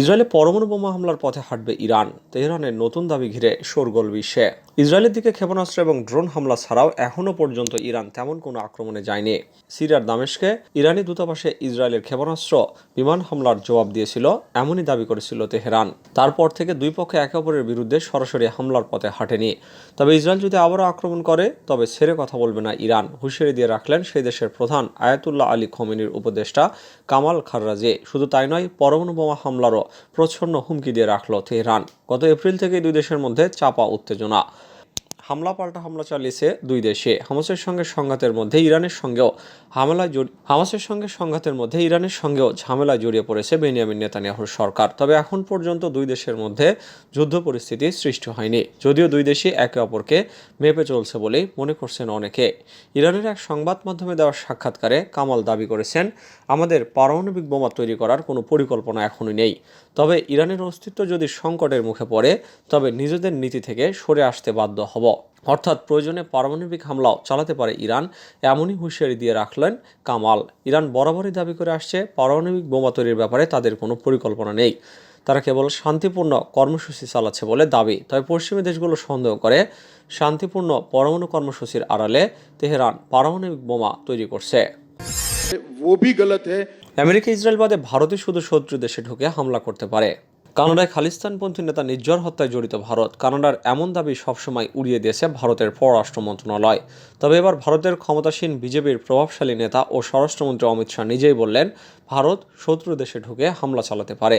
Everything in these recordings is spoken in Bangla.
ইসরায়েলে পরমাণু বোমা হামলার পথে হাঁটবে ইরান। তেহরানের নতুন দাবি ঘিরে শোরগোল বিশ্বে। ইসরায়েলের দিকে ক্ষেপণাস্ত্র এবং ড্রোন হামলা ছাড়াও এখনও পর্যন্ত ইরান তেমন কোনো আক্রমণে যায়নি। সিরিয়ার দামেশকে ইরানি দূতাবাসে ইসরায়েলের ক্ষেপণাস্ত্র বিমান হামলার জবাব দিয়েছিল, এমনই দাবি করেছিল তেহরান। তারপর থেকে দুই পক্ষে একে অপরের বিরুদ্ধে সরাসরি হামলার পথে হাঁটেনি। তবে ইসরায়েল যদি আবারও আক্রমণ করে, তবে ছেড়ে কথা বলবে না ইরান। হুঁশিয়ারি দিয়ে রাখলেন সেই দেশের প্রধান আয়াতুল্লাহ আলী খমেনির উপদেষ্টা কামাল খাররাজে। শুধু তাই নয়, পরমাণু বোমা হামলারও প্রচ্ছন্ন হুমকি দিয়ে রাখল তেহরান। গত এপ্রিল থেকে দুই দেশের মধ্যে চাপা উত্তেজনা। হামলা পাল্টা হামলা চালিয়েছে দুই দেশে। হামাসের সঙ্গে সংঘাতের মধ্যে ইরানের সঙ্গেও হামলায় জড়ি- হামাসের সঙ্গে সংঘাতের মধ্যে ইরানের সঙ্গেও ঝামেলায় জড়িয়ে পড়েছে বেনিয়ামিন নেতানিয়াহুর সরকার। তবে এখন পর্যন্ত দুই দেশের মধ্যে যুদ্ধ পরিস্থিতি সৃষ্টি হয়নি। যদিও দুই দেশই একে অপরকে মেপে চলছে বলেই মনে করছেন অনেকে। ইরানের এক সংবাদ মাধ্যমে দেওয়া সাক্ষাৎকারে কামাল দাবি করেছেন, আমাদের পারমাণবিক বোমা তৈরি করার কোনো পরিকল্পনা এখনই নেই। তবে ইরানের অস্তিত্ব যদি সংকটের মুখে পড়ে, তবে নিজেদের নীতি থেকে সরে আসতে বাধ্য হব। অর্থাৎ প্রয়োজনে পারমাণবিক হামলাও চালাতে পারে ইরান এমনই হুঁশিয়ারি দিয়ে রাখলেন কামাল। ইরান বরাবরই দাবি করে আসছে পারমাণবিক বোমা তৈরির ব্যাপারে তাদের কোনো পরিকল্পনা নেই। তারা কেবল শান্তিপূর্ণ কর্মসূচি চালাচ্ছে বলে দাবি। তবে পশ্চিমী দেশগুলো সন্দেহ করে শান্তিপূর্ণ পরমাণু কর্মসূচির আড়ালে তেহরান পারমাণবিক বোমা তৈরি করছে। আমেরিকা ইসরায়েল বাদে ভারতই শুধু শত্রু দেশে ঢুকে হামলা করতে পারে। কানাডায় খালিস্তানপন্থী নেতা নির্জর হত্যায় জড়িত ভারত। কানাডার এমন দাবি সবসময় উড়িয়ে দিয়েছে ভারতের পররাষ্ট্র মন্ত্রণালয়। তবে এবার ভারতের ক্ষমতাসীন বিজেপির প্রভাবশালী নেতা ও স্বরাষ্ট্রমন্ত্রী অমিত শাহ নিজেই বললেন, ভারত শত্রু দেশে ঢুকে হামলা চালাতে পারে।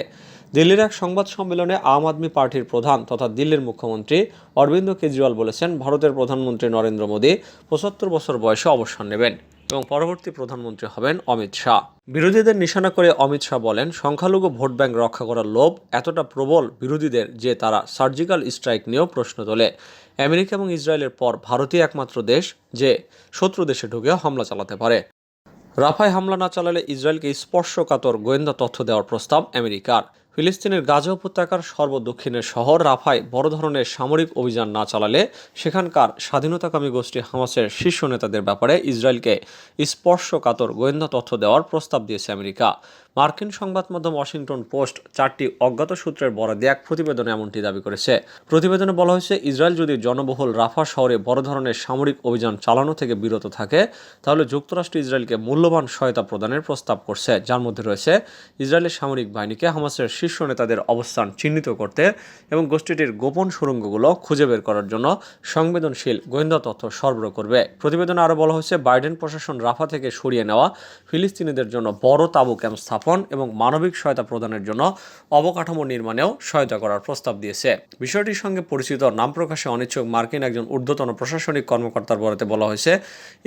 দিল্লির এক সংবাদ সম্মেলনে আম আদমি পার্টির প্রধান তথা দিল্লির মুখ্যমন্ত্রী অরবিন্দ কেজরিওয়াল বলেছেন, ভারতের প্রধানমন্ত্রী নরেন্দ্র মোদী পঁচাত্তর বছর বয়সে অবসর নেবেন। এবং পরবর্তী প্রধানমন্ত্রী হবেন অমিত শাহ। বিরোধীদের নিশানা করে অমিত শাহ বলেন, সংখ্যালঘু ভোট ব্যাংক রক্ষা করার লোভ এতটা প্রবল বিরোধীদের যে তারা সার্জিক্যাল স্ট্রাইক নিয়েও প্রশ্ন তোলে। আমেরিকা এবং ইসরায়েলের পর ভারতই একমাত্র দেশ যে শত্রু দেশে ঢুকে হামলা চালাতে পারে। রাফায় হামলা না চালালে ইসরায়েলকে স্পর্শকাতর গোয়েন্দা তথ্য দেওয়ার প্রস্তাব আমেরিকার। ফিলিস্তিনের গাজা উপত্যকার সর্বদক্ষিণের শহর রাফায় বড় ধরনের সামরিক অভিযান না চালালে সেখানকার স্বাধীনতাকামী গোষ্ঠী হামাসের শীর্ষ নেতাদের ব্যাপারে ইসরায়েলকে স্পর্শকাতর গোয়েন্দা তথ্য দেওয়ার প্রস্তাব দিয়েছে আমেরিকা। মার্কিন সংবাদ মাধ্যম ওয়াশিংটন পোস্ট চারটি অজ্ঞাত সূত্রের বরাদ্দে এক প্রতিবেদনে এমনটি দাবি করেছে। প্রতিবেদনে বলা হয়েছে, ইসরায়েল যদি জনবহুল রাফা শহরে বড় ধরনের সামরিক অভিযান চালানো থেকে বিরত থাকে, তাহলে যুক্তরাষ্ট্র ইসরায়েলকে মূল্যবান সহায়তা প্রদানের প্রস্তাব করছে। যার মধ্যে রয়েছে, ইসরায়েলের সামরিক বাহিনীকে হামাসের শীর্ষ নেতাদের অবস্থান চিহ্নিত করতে এবং গোষ্ঠীটির গোপন সুড়ঙ্গগুলো খুঁজে বের করার জন্য সংবেদনশীল গোয়েন্দা তথ্য সরবরাহ করবে। প্রতিবেদনে আরও বলা হয়েছে, বাইডেন প্রশাসন রাফা থেকে সরিয়ে নেওয়া ফিলিস্তিনিদের জন্য বড় তাঁবু ক্যাম্প স্থাপন এবং মানবিক সহায়তা প্রদানের জন্য অবকাঠামো নির্মাণেও সহায়তা করার প্রস্তাব দিয়েছে। বিষয়টির সঙ্গে পরিচিত নাম প্রকাশে অনিচ্ছুক মার্কিন একজন ঊর্ধ্বতন প্রশাসনিক কর্মকর্তার বরাতে বলা হয়েছে,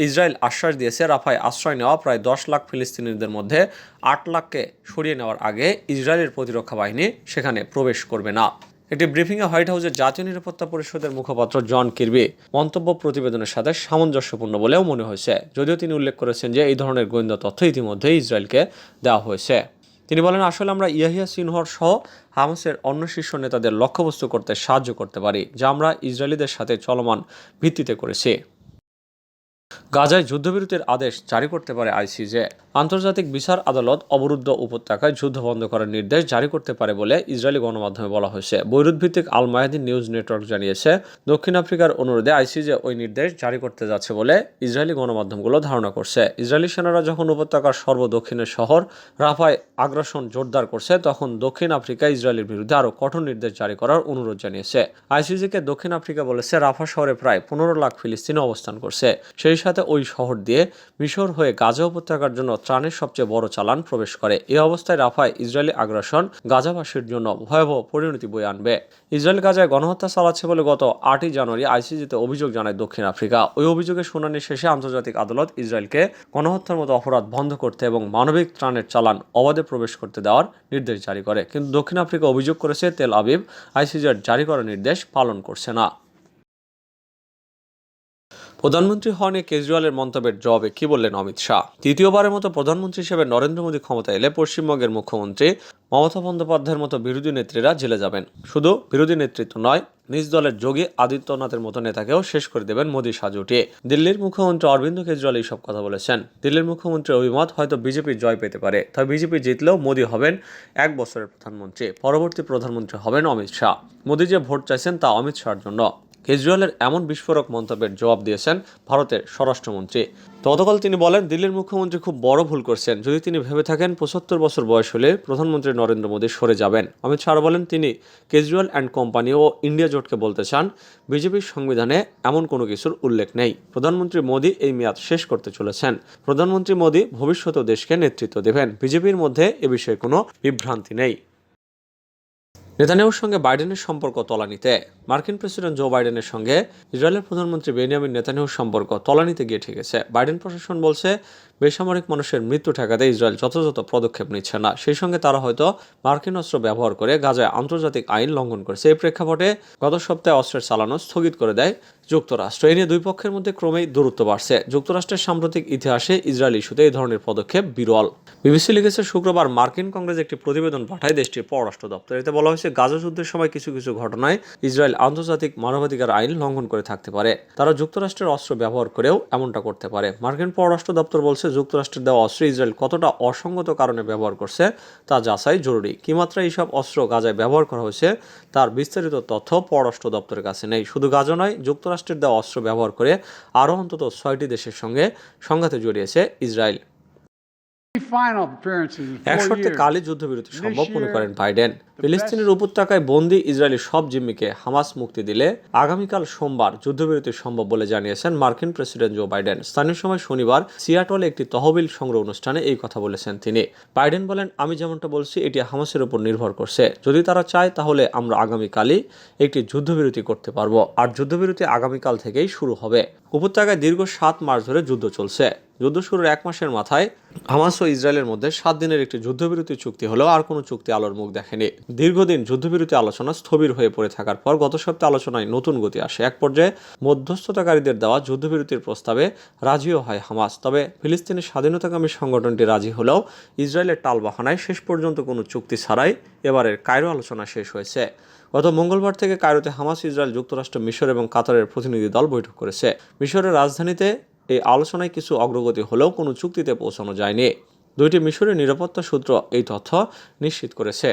ইসরায়েল আশ্বাস দিয়েছে, রাফায় আশ্রয় নেওয়া প্রায় দশ লাখ ফিলিস্তিনিদের মধ্যে আট লাখকে সরিয়ে নেওয়ার আগে ইসরায়েলের প্রতিরক্ষা বাহিনী সেখানে প্রবেশ করবে না। একটি ব্রিফিংয়ে হোয়াইট হাউসের জাতীয় নিরাপত্তা পরিষদের মুখপাত্র জন কিরবি মন্তব্য প্রতিবেদনের সাথে সামঞ্জস্যপূর্ণ বলেও মনে হয়েছে, যদিও তিনি উল্লেখ করেছেন যে এই ধরনের গোয়েন্দা তথ্য ইতিমধ্যেই ইসরায়েলকে দেওয়া হয়েছে। তিনি বলেন, আসলে আমরা ইয়াহিয়া সিনহর সহ হামাসের অন্য শীর্ষ নেতাদের লক্ষ্যবস্তু করতে সাহায্য করতে পারি, যা আমরা ইসরায়েলিদের সাথে চলমান ভিত্তিতে করেছি। গাজায় যুদ্ধবিরতির আদেশ জারি করতে পারে আইসিজে। আন্তর্জাতিক বিচার আদালত অবরুদ্ধ উপত্যকায় যুদ্ধ বন্ধ করার নির্দেশ জারি করতে পারে বলে ইসরায়েলি গণমাধ্যমে বলা হয়েছে। বৈরুত ভিত্তিক আল মায়াদিন নিউজ নেটওয়ার্ক জানিয়েছে, দক্ষিণ আফ্রিকার অনুরোধে আইসিজে ওই নির্দেশ জারি করতে যাচ্ছে বলে ইসরায়েলি গণমাধ্যমগুলো ধারণা করছে। ইসরায়েলি সেনারা যখন উপত্যকার সর্বদক্ষিণের শহর রাফায় আগ্রাসন জোরদার করছে, তখন দক্ষিণ আফ্রিকা ইসরায়েলের বিরুদ্ধে আরও কঠোর নির্দেশ জারি করার অনুরোধ জানিয়েছে। আইসিজিকে দক্ষিণ আফ্রিকা বলেছে, রাফা শহরে প্রায় পনেরো লাখ ফিলিস্তিনি অবস্থান করছে। সেই সাথে ওই শহর দিয়ে মিশর হয়ে গাজা উপত্যকার জন্য ত্রাণের সবচেয়ে বড় চালান প্রবেশ করে। এই অবস্থায় রাফায় ইসরায়েলি আগ্রাসন গাজাবাসীর জন্য ভয়াবহ পরিণতি বয়ে আনবে। ইসরায়েল গাজায় গণহত্যা চালাচ্ছে বলে গত আটই জানুয়ারি আইসিজিতে অভিযোগ জানায় দক্ষিণ আফ্রিকা। ওই অভিযোগের শুনানি শেষে আন্তর্জাতিক আদালত ইসরায়েলকে গণহত্যার মতো অপরাধ বন্ধ করতে এবং মানবিক ত্রাণের চালান অবাধে প্রবেশ করতে দেওয়ার নির্দেশ জারি করে। কিন্তু দক্ষিণ আফ্রিকা অভিযোগ করেছে, তেল আবিব আইসিজির জারি করা নির্দেশ পালন করছে না। প্রধানমন্ত্রী নিয়ে কেজরিওয়ালের মন্তব্যের জবাবে কি বললেন অমিত শাহ? তৃতীয়বারের মতো প্রধানমন্ত্রী হিসেবে নরেন্দ্র মোদী ক্ষমতা এলে পশ্চিমবঙ্গের মুখ্যমন্ত্রী মমতা বন্দ্যোপাধ্যায়ের মতো বিরোধী নেত্রীরা জেলে যাবেন। শুধু বিরোধী নেতৃত্ব নয়, নিজ দলের যোগী আদিত্যনাথের মতো নেতাকেও শেষ করে দেবেন মোদী সাজুটিয়ে দিল্লির মুখ্যমন্ত্রী অরবিন্দ কেজরিওয়াল এইসব কথা বলেছেন। দিল্লির মুখ্যমন্ত্রীর অভিমত হয়তো বিজেপি জয় পেতে পারে, তবে বিজেপি জিতলেও মোদী হবেন এক বছরের প্রধানমন্ত্রী। পরবর্তী প্রধানমন্ত্রী হবেন অমিত শাহ। মোদী যে ভোট চাইছেন তা অমিত শাহর জন্য। কেজরিওয়ালের এমন বিস্ফোরক মন্তব্যের জবাব দিয়েছেন ভারতের স্বরাষ্ট্রমন্ত্রী। গতকাল তিনি বলেন, দিল্লির মুখ্যমন্ত্রী খুব বড় ভুল করছেন। যদি তিনি ভেবে থাকেন, পঁচাত্তর বছর বয়স হলে প্রধানমন্ত্রী নরেন্দ্র মোদী সরে যাবেন। অমিত শাহ বলেন, তিনি কেজরিওয়াল অ্যান্ড কোম্পানি ও ইন্ডিয়া জোটকে বলতে চান। বিজেপির সংবিধানে এমন কোনো কিছুর উল্লেখ নেই। প্রধানমন্ত্রী মোদী এই মেয়াদ শেষ করতে চলেছেন। প্রধানমন্ত্রী মোদী ভবিষ্যতে দেশকে নেতৃত্ব দেবেন। বিজেপির মধ্যে এ বিষয়ে কোনো বিভ্রান্তি নেই। নেতানিয়াহুর সঙ্গে বাইডেনের সম্পর্ক তলানিতে। মার্কিন প্রেসিডেন্ট জো বাইডেনের সঙ্গে ইসরায়েলের প্রধানমন্ত্রী বেনিয়ামিন নেতানিয়াহুর সম্পর্ক তলানিতে গিয়ে ঠেকেছে বাইডেন প্রশাসন বলছে, বেসামরিক মানুষের মৃত্যু ঠেকাতে ইসরায়েল যথাযথ পদক্ষেপ নিচ্ছে না। সেই সঙ্গে তারা হয়তো মার্কিন অস্ত্র ব্যবহার করে গাজায় আন্তর্জাতিক আইন লঙ্ঘন করেছে। এই প্রেক্ষাপটে গত সপ্তাহে অস্ত্রের চালানো স্থগিত করে দেয় যুক্তরাষ্ট্র। এ নিয়ে দুই পক্ষের মধ্যে ক্রমেই দূরত্ব বাড়ছে। যুক্তরাষ্ট্রের সাম্প্রতিক ইতিহাসে ইসরায়েল ইস্যুতে এই ধরনের পদক্ষেপ বিরল। বিবিসি লিখেছে, শুক্রবার মার্কিন কংগ্রেস একটি প্রতিবেদন পাঠায় দেশটির পররাষ্ট্র দপ্তর। এতে বলা হয়েছে, গাজা যুদ্ধের সময় কিছু কিছু ঘটনায় ইসরায়েল আন্তর্জাতিক মানবাধিকার আইন লঙ্ঘন করে থাকতে পারে। তারা যুক্তরাষ্ট্রের অস্ত্র ব্যবহার করেও এমনটা করতে পারে। মার্কিন পররাষ্ট্র দপ্তর বলছে, যুক্তরাষ্ট্রের দেওয়া অস্ত্র ইসরায়েল কতটা অসঙ্গত কারণে ব্যবহার করছে তা যাচাই জরুরি। কি মাত্রা এইসব অস্ত্র গাজায় ব্যবহার করা হয়েছে তার বিস্তারিত তথ্য পররাষ্ট্র দপ্তরের কাছে নেই। শুধু গাজা নয়, যুক্তরাষ্ট্রের দেওয়া অস্ত্র ব্যবহার করে আরও অন্তত ছয়টি দেশের সঙ্গে সংঘাতে জড়িয়েছে ইসরায়েল। এক শর্তে. কালে যুদ্ধবিরতি সম্ভব মনে করেন বাইডেন। ফিলিস্তিনের উপত্যকায় বন্দি ইসরায়েলি সব জিম্মিকে হামাস মুক্তি দিলে আগামীকাল সোমবার যুদ্ধবিরতি সম্ভব বলে জানিয়েছেন মার্কিন প্রেসিডেন্ট জো বাইডেন। স্থানীয় সময় শনিবার সিয়াটলে একটি তহবিল সংগ্রহ অনুষ্ঠানে এই কথা বলেছেন তিনি। বাইডেন বলেন আমি যেমনটা বলছি এটি হামাসের উপর নির্ভর করছে। যদি তারা চায় তাহলে আমরা আগামীকালই একটি যুদ্ধবিরতি করতে পারব। আর যুদ্ধবিরতি আগামীকাল থেকেই শুরু হবে। উপত্যকায় দীর্ঘ সাত মাস ধরে যুদ্ধ চলছে। যুদ্ধ শুরুর এক মাসের মাথায় হামাস ও ইসরায়েলের মধ্যে সাত দিনের একটি যুদ্ধবিরতি চুক্তি হলেও আর কোনো চুক্তি আলোর মুখ দেখেনি। দীর্ঘদিন যুদ্ধবিরতি আলোচনা স্থবির হয়ে পড়ে থাকার পর গত সপ্তাহে আলোচনায় নতুন গতি আসে। এক পর্যায়ে মধ্যস্থতাকারীদের দেওয়া যুদ্ধবিরতির প্রস্তাবে রাজিও হয় হামাস। তবে ফিলিস্তিনের স্বাধীনতাকামী সংগঠনটি রাজি হলেও ইসরায়েলের টালবাহানায় শেষ পর্যন্ত কোনো চুক্তি ছাড়াই এবারের কায়রো আলোচনা শেষ হয়েছে। গত মঙ্গলবার থেকে কায়রোতে হামাস ইসরায়েল যুক্তরাষ্ট্র মিশর এবং কাতারের প্রতিনিধি দল বৈঠক করেছে। মিশরের রাজধানীতে এই আলোচনায় কিছু অগ্রগতি হলেও কোনো চুক্তিতে পৌঁছানো যায়নি। দুইটি মিশরের নিরাপত্তা সূত্র এই তথ্য নিশ্চিত করেছে।